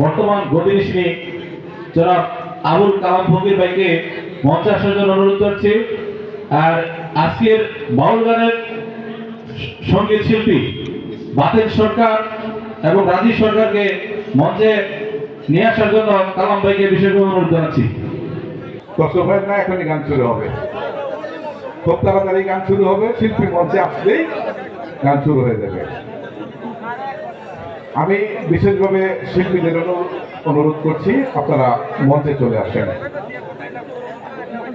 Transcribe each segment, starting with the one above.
বর্তমান গদিনিশিনী জনাব আবুল কালাম ফকির ভাইকে মঞ্চে আসার অনুরোধ করছি। আর আজকের বাউল গানের সংগীত শিল্পী বাতেন সরকার এবং রাজীব সরকারকে মঞ্চে নিয়ে আসার জন্য কালাম ভাইকে বিশেষভাবে অনুরোধ জানাচ্ছি। কষ্ট হয় না, এখনই গান শুরু হবে। খুব তাড়াতাড়ি গান শুরু হবে। শিল্পী মঞ্চে আসলেই গান শুরু হয়ে যাবে। আমি বিশেষভাবে শিল্পীদের অনু- অনুরোধ করছি, আপনারা মঞ্চে চলে আসেন।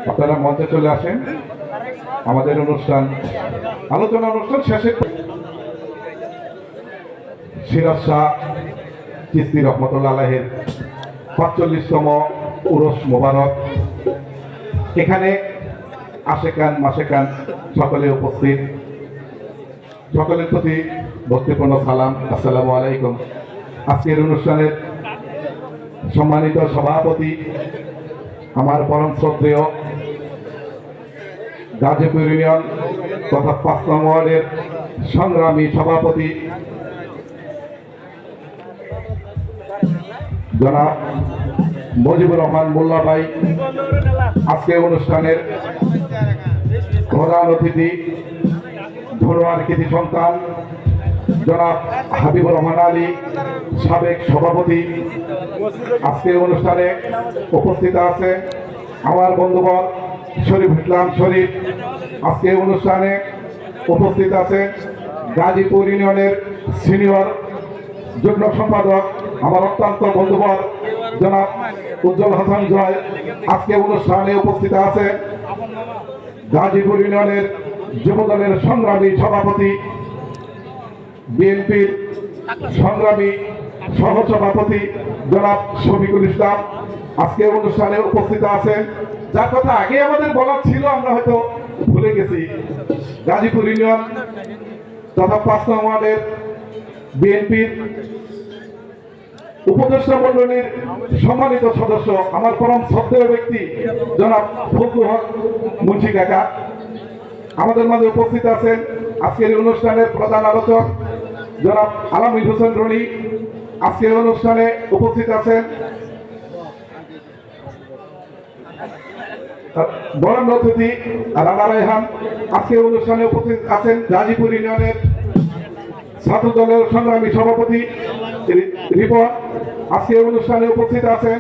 আপনারা মঞ্চে চলে আসেন। আমাদের অনুষ্ঠান, আলোচনা অনুষ্ঠান শেষে সিরাজ শাহ চিস্তি রহমতুল্লাহ আলাহের পাঁচচল্লিশতম উরস মোবারক। এখানে আশেকান মাসেকান সকলে উপস্থিত। সকলের প্রতি ভক্তিপূর্ণ সালাম। আসসালামু আলাইকুম। আজকের অনুষ্ঠানের সম্মানিত সভাপতি, আমার পরম শ্রদ্ধেয় গাজীপুর ইউনিয়ন তথা পাঁচ নং ওয়ার্ডের সংগ্রামী সভাপতি, জনাব মজিবুর রহমান মোল্লা ভাই। আজকে অনুষ্ঠানের প্রধান অতিথি ধরোয়ার কৃতি সন্তান, জনাব হাবিবুর রহমান আলী, সাবেক সভাপতি। আজকে অনুষ্ঠানে উপস্থিত আছে আমার বন্ধুবর শরীফ ইসলাম শরীফ। আজকে অনুষ্ঠানে উপস্থিত আছে গাজীপুর ইউনিয়নের সিনিয়র যুগ্ম সম্পাদক, আমার অত্যন্ত বন্ধুবর জনাব উজ্জ্বল হাসান জয়। আজকে অনুষ্ঠানে উপস্থিত আছে গাজীপুর ইউনিয়নের যুবদলের সংগ্রামী সভাপতি, বিএনপির সংগ্রামী সহসভাপতি জনাব শফিকুল ইসলাম আজকে অনুষ্ঠানে উপস্থিত আছেন। যার কথা আগে আমাদের বলার ছিল, আমরা হয়তো ভুলে গেছি। গাজীপুর ইউনিয়ন তথা পাঁচ নং ওয়ার্ডের বিএনপির উপদেষ্টা মন্ডলীর সম্মানিত সদস্য, আমার পরম শ্রদ্ধেয় ব্যক্তি জনাব ফজলুল হক মুন্সি কাকা। আমাদের মাঝে উপস্থিত আছেন আজকের অনুষ্ঠানের প্রধান আলোচক জনাব আলামিন হোসেন রনি। আজকের অনুষ্ঠানে উপস্থিত আছেন বরণ অতিথি রানা রায়হান। আজকের অনুষ্ঠানে উপস্থিত আছেন গাজীপুর ইউনিয়নের ছাত্র দলের সংগ্রামী সভাপতি রিপন। আজকে অনুষ্ঠানে উপস্থিত আছেন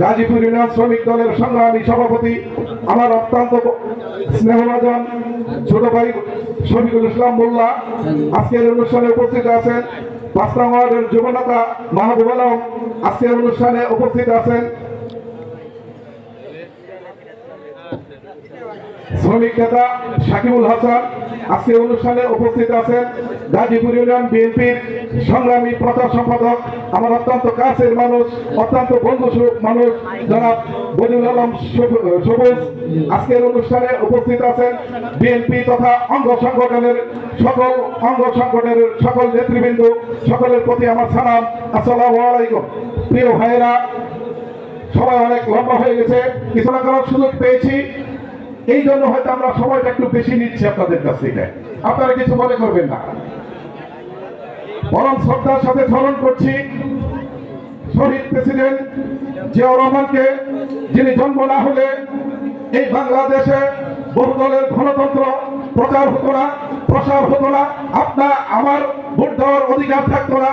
গাজীপুর ইউনিয়ন শ্রমিক দলের সংগ্রামী সভাপতি, আমার অত্যন্ত স্নেহভাজন ছোট ভাই শফিকুল ইসলাম মোল্লা। আজকের অনুষ্ঠানে উপস্থিত আছেন পাঁচটা ওয়ার্ডের যুবনেতা মাহবুব আলম। আজকের অনুষ্ঠানে উপস্থিত আছেন শ্রমিক নেতা সাকিবুল হাসান আজকে অনুষ্ঠানে উপস্থিত আছেন। গাজীপুর ইউনিয়ন বিএনপির সংগ্রামী প্রচার সম্পাদক, আমার অত্যন্ত কাছের মানুষ, অত্যন্ত বন্ধুসুলভ মানুষ, জনাব বদিউল আলম সবুজ। আজকের অনুষ্ঠানে উপস্থিত আছেন বিএনপি তথা অঙ্গ সংগঠনের সকল, অঙ্গ সংগঠনের সকল নেতৃবৃন্দ, সকলের প্রতি আমার সালাম। আসসালামু আলাইকুম। প্রিয় ভাইয়েরা সবাই অনেক লম্বা হয়ে গেছে কিছু না করার সুযোগ পেয়েছি। এই জন্য হয়তো আমরা সময়টা একটু বেশি নিচ্ছি আপনাদের কাছ থেকে। আপনারা কিছু মনে করবেন না। পরম শ্রদ্ধার সাথে স্মরণ করছি, শহীদ প্রেসিডেন্ট জিয়াউর রহমানকে, যিনি জন্ম না হলে এই বাংলাদেশে বহুদলের গণতন্ত্র প্রচার হতো না, প্রসার হতো না, আপনার আমার ভোট দেওয়ার অধিকার থাকতো না।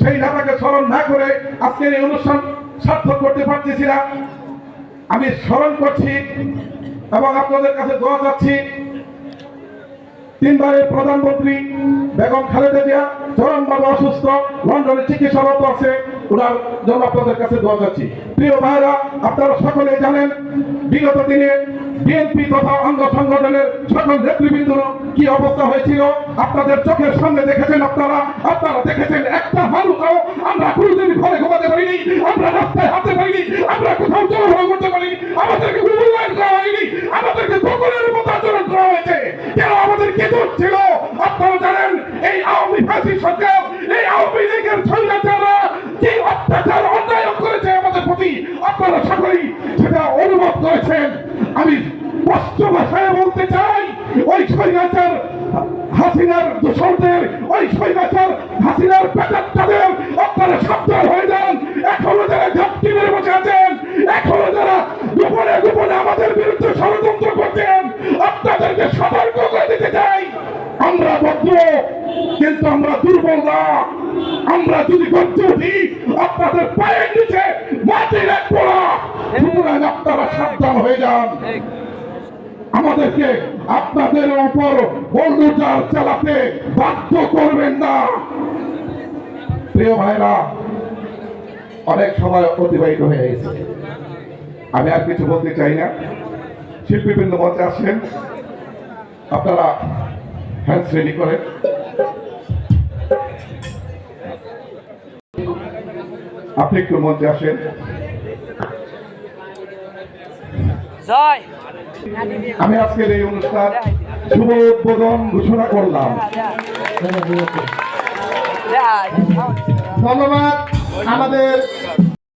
সেই নেতাকে স্মরণ না করে আজকের এই অনুষ্ঠান সার্থক করতে পারতেছি না। আমি স্মরণ করছি এবং আপনাদের কাছে দোয়া চাচ্ছি। তিনবারের প্রধানমন্ত্রী বেগম খালেদা জিয়া চরমভাবে অসুস্থ লন্ডনে চিকিৎসারত আছে, ওনার জন্য আপনাদের কাছে দোয়া চাচ্ছি। প্রিয় ভাইরা, আপনারা সকলে জানেন, বিগত দিনে বিএনপি তথা অঙ্গ সংগঠনের সকল নেতৃবৃন্দ কি অবস্থা হয়েছিল? আপনাদের চোখের সামনে দেখেছেন আপনারা? আপনারা দেখেছেন একটা মানুষও আমরা কোনোদিন ঘরে ঘুমাতে পারিনি, আমরা রাস্তায় হাতে পারিনি, আমরা কোথাও চলাফেরা করতে পারিনি। আমাদেরকে আমাদেরকে মতো আচরণ করা হয়েছে। কেন আমাদের কে ছিল? আপনারা জানেন, এই আওয়ামী ফাঁসি সরকার, এই আওয়ামী লীগের স্বৈরাচাররা যে অত্যাচার, অন্যায় করেছে আমাদের প্রতি? আপনারা সকলেই সেটা অনুভব করেছেন। আমি স্পষ্ট ভাষায় বলতে চাই, ওই স্বৈরাচার হাসিনার দোষরদের, ওই স্বৈরাচার হাসিনার পেটার তাদের আপনারা আপনারা সাবধান হয়ে যান। এখনও যারা ঘাপটি মেরে বসে আছেন, এখনও যারা গোপনে গোপনে আমাদের বিরুদ্ধে আমরা যদি গর্জ উঠি আপনাদের পায়ের নিচে মাটি রাখব না সুতরাং আপনারা সাবধান হয়ে যান। আমাদেরকে আপনাদের উপর বন্ধুচার চালাতে বাধ্য করবেন না। প্রিয় ভাইরা, অনেক সময় অতিবাহিত হয়ে গেছে। আমি আর কিছু বলতে চাই না। শিল্পীবৃন্দ মঞ্চে আসেন আপনারা হ্যান্ডস রেডি করেন। আপনি একটু মঞ্চে আসেন। আমি আজকের এই অনুষ্ঠান শুভ উদ্বোধন ঘোষণা করলাম। ধন্যবাদ আমাদের